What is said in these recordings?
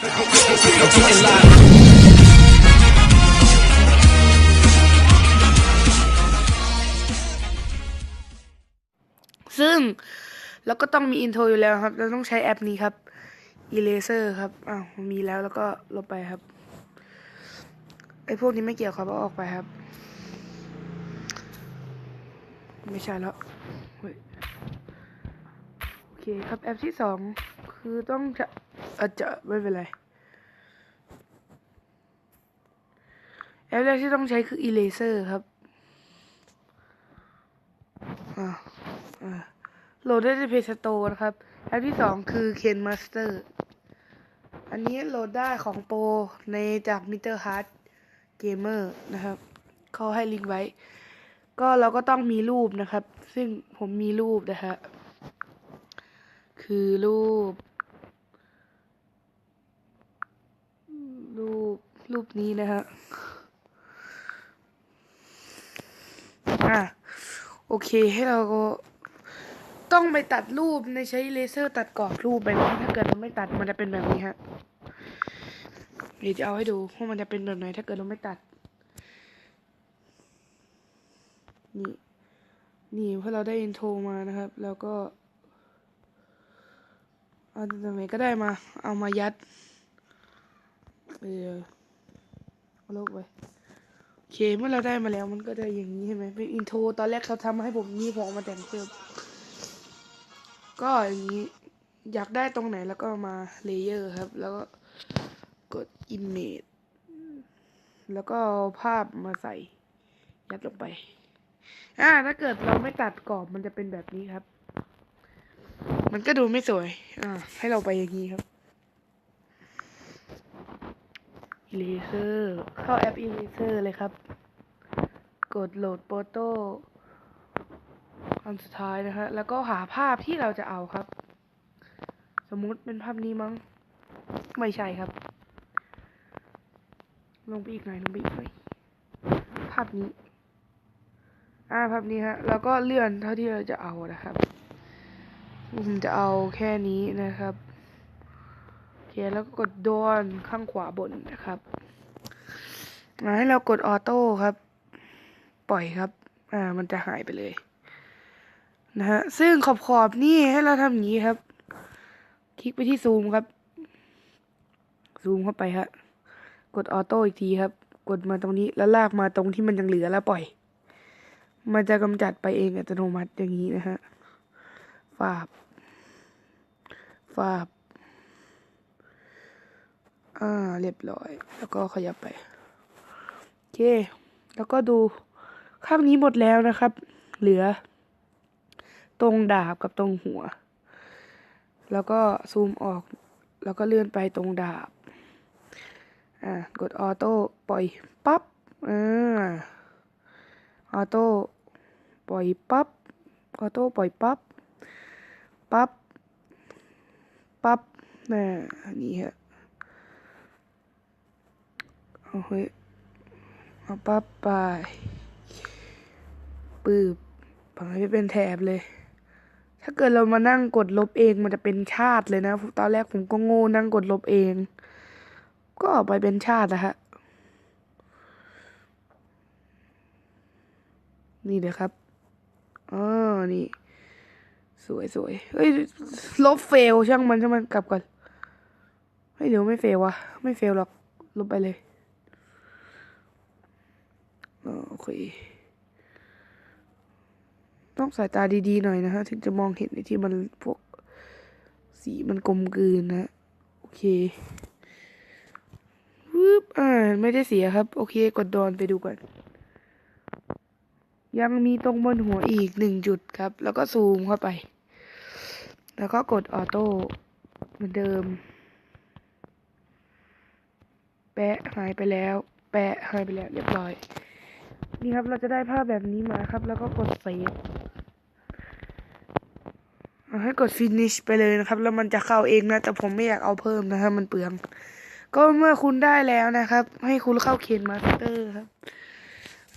ซึ่งเราก็ต้องมีอินโทรอยู่แล้วครับ เราต้องใช้แอปนี้ครับ Eraser ครับ อ้าว มีแล้วแล้วก็ลบไปครับ ไอพวกนี้ไม่เกี่ยวครับเอาออกไปครับ ไม่ใช่แล้วโอเคครับ แอปที่สองคือต้องจะ อาจจะไม่เป็นไร แอปแรกที่ต้องใช้คือ Eraser ครับโหลดได้ใน Play Store นะครับ แอปที่สองคือ Ken Master อันนี้โหลดได้ของโปรในจาก Meter Hard Gamer นะครับ เขาให้ลิงก์ไว้ ก็เราก็ต้องมีรูปนะครับ ซึ่งผมมีรูปนะฮะ คือรูป รูป รูป นี้นะฮะอะโอเคให้เราก็ต้องไปตัดรูปในใช้เลเซอร์ตัดกรอบรูปไปนะถ้าเกิดเราไม่ตัดมันจะเป็นแบบนี้ฮะเดี๋ยวจะเอาให้ดูว่ามันจะเป็นแบบไหนถ้าเกิดเราไม่ตัด นี่นี่เพราะเราได้อินโทรมานะครับ แล้วก็เอาตรงไหนก็ได้มา เอามายัดเออ เอาลบไปโอเคเมื่อเราได้มาแล้วมันก็จะอย่างนี้ใช่ไหมเป็นอินโทรตอนแรกเขาทำให้ผมนี่ผมเอมาแต่งเพิ่มก็อย่างนี้อยากได้ตรงไหนแล้วก็มาเลเยอร์ครับ แล้วก็กด Image แล้วก็ภาพมาใส่ ยัดลงไป อ่า ถ้าเกิดเราไม่ตัดกรอบมันจะเป็นแบบนี้ครับ มันก็ดูไม่สวย อ่า ให้เราไปอย่างนี้ครับ เลเซอร์เข้าแอป Eraser เลยครับ กดโหลดโฟโต้อันสุดท้ายนะฮะ แล้วก็หาภาพที่เราจะเอาครับ สมมุติเป็นภาพนี้มั้ง ไม่ใช่ครับ ลงไปอีกหน่อย ลงไปอีกหน่อย ภาพนี้ อ่า ภาพนี้ฮะ แล้วก็เลื่อนเท่าที่เราจะเอานะครับผมจะเอาแค่นี้นะครับ เคแล้วก็กดดอนข้างขวาบนนะครับมาให้เรากดออโต้ครับ ปล่อยครับ อ่า มันจะหายไปเลย นะฮะ ซึ่งขอบขอบนี่ให้เราทำอย่างนี้ครับ คลิกไปที่ซูมครับ ซูมเข้าไปฮะ กดออโต้อีกทีครับ กดมาตรงนี้แล้วลากมาตรงที่มันยังเหลือแล้วปล่อย มันจะกำจัดไปเองอัตโนมัติอย่างนี้นะฮะฟาบฟาบ อ่า เรียบร้อย แล้วก็ขยับไปโอเค แล้วก็ดูข้างนี้หมดแล้วนะครับ เหลือ ตรงดาบกับตรงหัว แล้วก็ซูมออก แล้วก็เลื่อนไปตรงดาบ อ่ากดออโต้ปล่อยปั๊บ อ่า ออโต้ปล่อยปั๊บ ออโต้ปล่อยปั๊บ ปั๊บ ปั๊บน่ะนี่ฮะ เอาเฮ้ยเอาปั๊บไปปืบปังให้เป็นแถบเลย ถ้าเกิดเรามานั่งกดลบเองมันจะเป็นชาติเลยนะ ตอนแรกผมก็โง่นั่งกดลบเอง ก็ออกไปเป็นชาตินะฮะ นี่เดี๋ยวครับอ๋อนี่ สวยสวยเฮ้ย ลบเฟลช่างมันช่างมันกลับก่อน เฮ้ยเดี๋ยวไม่เฟลวะไม่เฟลหรอก ลบไปเลย โอเค ต้องสายตาดีๆหน่อยนะฮะ ถึงจะมองเห็นในที่มันพวกสีมันกลมกลืนนะ โอเควืบอ่าไม่ได้เสียครับ โอเค กดดอนไปดูก่อน ยังมีตรงบนหัวอีกหนึ่งจุดครับ แล้วก็ซูมเข้าไป แล้วก็กดออโต้เหมือนเดิม แปะหายไปแล้ว แปะหายไปแล้วเรียบร้อย นี่ครับเราจะได้ภาพแบบนี้มาครับ แล้วก็กดเซฟให้กด finish ไปเลยนะครับ แล้วมันจะเข้าเองนะ แต่ผมไม่อยากเอาเพิ่มนะครับ มันเปลือง ก็เมื่อคุณได้แล้วนะครับ ให้คุณเข้าเคนมาสเตอร์ครับ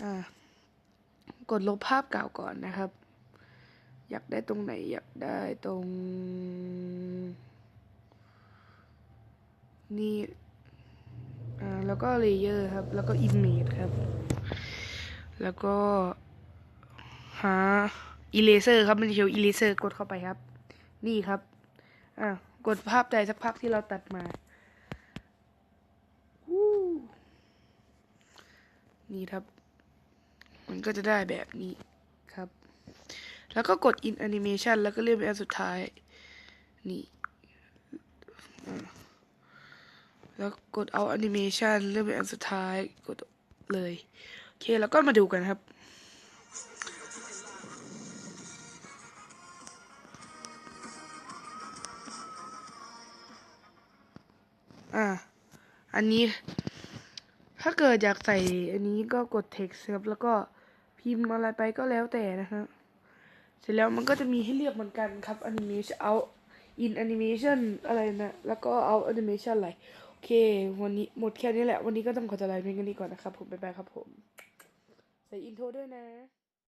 อ่ากดลบภาพเก่าก่อนนะครับ อยากได้ตรงไหน อยากได้ตรง นี่ อ่า แล้วก็เลเยอร์ครับ แล้วก็ image ครับ แล้วก็หา eraser ครับมันจะเขียว eraser กดเข้าไปครับ นี่ครับ อะกดภาพใดสักภาพที่เราตัดมานี่ครับ มันก็จะได้แบบนี้ครับ แล้วก็กด in animation แล้วก็เลื่อนไปอันสุดท้าย นี่ แล้วกดเอา animation เลื่อนไปอันสุดท้าย กดเลย เคแล้วก็มาดูกันครับ อ่า อันนี้ ถ้าเกิดอยากใส่อันนี้ก็กด text ครับแล้วก็พิมพ์อะไรไปก็แล้วแต่นะฮะเสร็จแล้วมันก็จะมีให้เลือกเหมือนกันครับ animation เอา in animation อะไรนะ แล้วก็เอา animation อะไร โอเค วันนี้หมดแค่นี้แหละ วันนี้ก็ต้องขอตัวลาไปกันนี้ก่อนนะครับผม บ๊ายบายครับผม ใส่อินโทรด้วยนะ